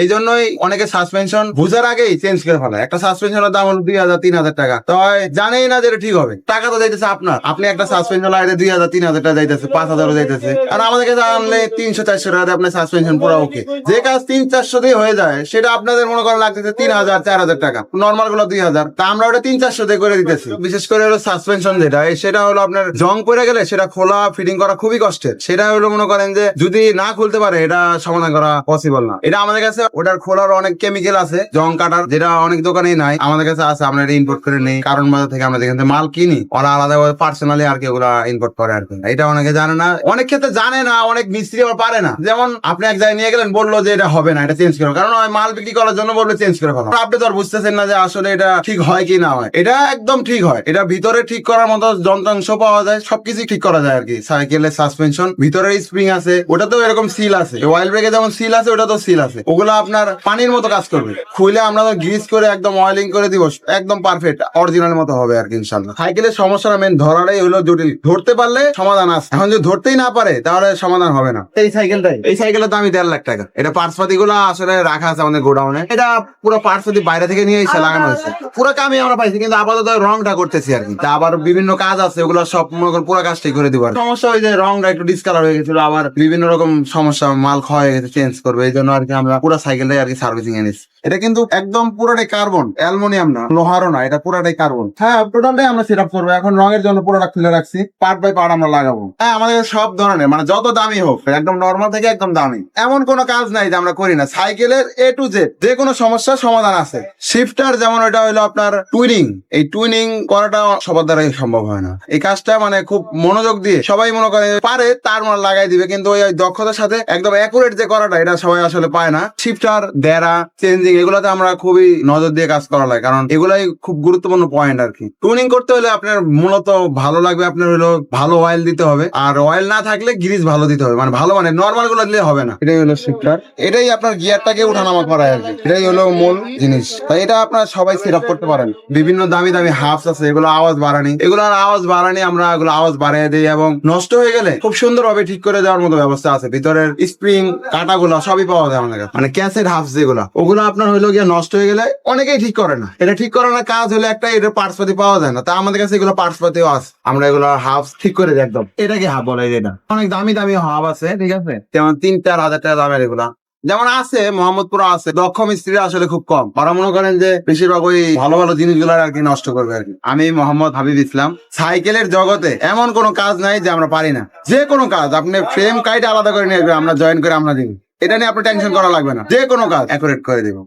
এই জন্যই অনেকে সাসপেনশন বুঝার আগেই চেঞ্জ করে ফেলে একটা সাসপেনশনের দাম হলো দুই হাজার, তিন হাজার টাকা। তো জানেই না যে ঠিক হবে। টাকা তো যাইতেছে আপনার। আপনি একটা সাসপেনশন লাগাইতে দুই হাজার, তিন হাজার টাকা যাইতেছে, পাঁচ হাজারও যাইতেছে। আর আমাদের কাছে আনলে তিনশো, চারশো টাকা আপনার সাসপেনশন পুরো ওকে যে কাজ তিন, চারশো দিয়ে হয়ে যায়, সেটা আপনাদের মনে করেন লাগতেছে তিন হাজার, চার হাজার টাকা। নর্মালগুলো দুই হাজার। তা আমরা ওটা তিন, চারশো দিয়ে করে দিতেছি। বিশেষ করে হলো সাসপেনশন যেটা সেটা হলো আপনার জং পড়ে গেলে সেটা খোলা ফিটিং করা খুবই কষ্টের। সেটা হলো মনে করেন যে যদি না খুলতে পারে, এটা সমাধান করা পসিবল না। এটা আমাদের কাছে ওটার খোলার অনেক কেমিক্যাল আছে। জং কাটার যেটা অনেক দোকানেই নাই, আমাদের কাছে আছে, আমরা এটা ইম্পোর্ট করে নেই। কারণ বাজার থেকে আমরা যেখান থেকে মাল কিনি, ওরা আলাদা পার্সোনালি আর কি ওগুলা ইম্পোর্ট করে আর কি। এটা অনেকে জানে না। অনেক ক্ষেত্রে জানে না, অনেক মিস্ত্রি আবার পারে না। যেমন আপনি এক জায়গায় নিয়ে গেলেন, বলল যে এটা হবে না, এটা চেঞ্জ করো কারণ মাল বিক্রি করার জন্য বলবে চেঞ্জ করে ফেলো। আপনি তো বুঝতেছেন না যে আসলে এটা ঠিক হয় কি না হয়। এটা একদম ঠিক হয়। এটা ভিতরে ঠিক করার মতো যন্ত্রাংশ পাওয়া যায় সবকিছু ঠিক করা যায় আর কি। সাইকেলের সাসপেনশন ভিতরে স্প্রিং আছে, ওটাতেও এরকম সিল আছে। অয়েল ব্রেকে যেমন সিল আছে ওটা তো সিল আছে। ওগুলো আপনার পানির মতো কাজ করবে। খুলে আমরা গ্রিস করে একদম অয়েলিং করে দিব একদম পারফেক্ট অরিজিনাল মতো হবে আর কি ইনশাল্লাহ সাইকেলের সমস্যাটা মেন ধরাটাই হলো জটিল। ধরতে পারলে সমাধান আছে। এখন যদি ধরতেই না পারে তাহলে সমাধান হবে না। এই সাইকেলটাই? এই সাইকেলের দামই দেড় লাখ টাকা। এটা পার্টস পাতি গুলো আসলে রাখা আছে আমাদের গোডাউনে। এটা পুরো পার্টস পাতি বাইরে থেকে নিয়ে এসে লাগানো হয়েছে। পুরো কামই আমরা পাইছি কিন্তু আপাতত রংটা করতেছি আর কি। তা আবার বিভিন্ন কাজ আছে ওগুলো সব মনে করেন পুরো কাজটাই করে দিব। সমস্যা ওই যে রংটা একটু ডিসকালার হয়ে গেছিল আবার বিভিন্ন রকম সমস্যা মাল ক্ষয় হয়ে গেছে চেঞ্জ করবে এই জন্য আর কি আমরা পুরো সাইকেলটাই আর কি সার্ভিসিং এনেছি এটা কিন্তু একদম পুরোটাই কার্বন অ্যালমোনিয়াম না, লোহারও না, এটা পুরোটাই কার্বন হ্যাঁ টোটালটাই আমরা সেট আপ করব। এখন রঙের জন্য পুরোটা খুলে রাখছি পার্ট বাই পার্ট আমরা লাগাবো। হ্যাঁ আমাদের সব ধরনের মানে যত দামি হোক, একদম নর্মাল থেকে একদম দামি। এমন কোনো কাজ নাই যে আমরা করি না। সাইকেলের এ টু জেড যে কোনো সমস্যার সমাধান আছে। শিফটার যেমন ওটা হলো আপনার টুইনিং এই টুইনিং করাটা সবার দ্বারাই সম্ভব হয় না। এই কাজটা মানে খুব মনোযোগ দিয়ে সবাই মনে করে পারে, তার মনে লাগাই দিবে। কিন্তু ওই দক্ষতার সাথে একদম অ্যাকুরেট যে করাটা, এটা সবাই আসলে পায় না। শিফটার দেরা চেঞ্জিং এগুলোতে আমরা খুবই নজর দিয়ে কাজ করা লাগে। কারণ এগুলাই খুব গুরুত্বপূর্ণ পয়েন্ট আর কি। টুনিং করতে হলে আপনার মূলত ভালো লাগবে, আপনার হলো ভালো অয়েল দিতে হবে। আর অয়েল না থাকলে গ্রিজ ভালো দিতে হবে। মানে ভালো মানে নর্মালগুলো দিলে হবে না। এটাই হলো শিফটার এটাই আপনার গিয়ারটাকে উঠানামা করায় আর কি। এটাই হলো মূল জিনিস। তাই এটা আপনার সবাই সেট আপ করতে পারেন। বিভিন্ন দামি দামি হাফস আছে, এগুলো আওয়াজ বাড়ানি। এগুলোর আওয়াজ বাড়ানি আমরা এগুলো আওয়াজ বাড়িয়ে দিই এবং নষ্ট হয়ে গেলে খুব সুন্দরভাবে ঠিক করে দেওয়ার মতো ব্যবস্থা আছে। ভিতরের স্প্রিং কাটাগুলো সবই পাওয়া যায় আমাদের মানে ক্যাসেট হাফস যেগুলো, ওগুলো আপনার হইল গিয়ে নষ্ট হয়ে গেলে অনেকেই ঠিক করে না। এটা ঠিক করানোর কাজ হলে একটা এটা পার্টস পাতি পাওয়া যায় না। তা আমাদের কাছে এগুলো পার্টস পাতিও আছে। আমরা এগুলো হাফ ঠিক করে দিই একদম। এটাকে হাফ বলে এটা অনেক দামি দামি হাফ আছে, ঠিক আছে? যেমন তিন চার হাজার টাকা দামের এগুলা। যেমন আছে, মোহাম্মদপুর আছে। দক্ষ মিস্ত্রি আসলে খুব কম। ওরা মনে করেন যে বেশিরভাগ ওই ভালো ভালো জিনিসগুলো আর কি নষ্ট করবে আর কি। আমি মোহাম্মদ হাবিব ইসলাম। সাইকেলের জগতে এমন কোনো কাজ নাই যে আমরা পারি না। যে কোনো কাজ, আপনি ফ্রেম কাইট আলাদা করে নিয়ে আমরা জয়েন করে আমরা দিব। এটা নিয়ে আপনার টেনশন করা লাগবে না। যে কোনো কাজ। অ্যাকুরেট করে দিব।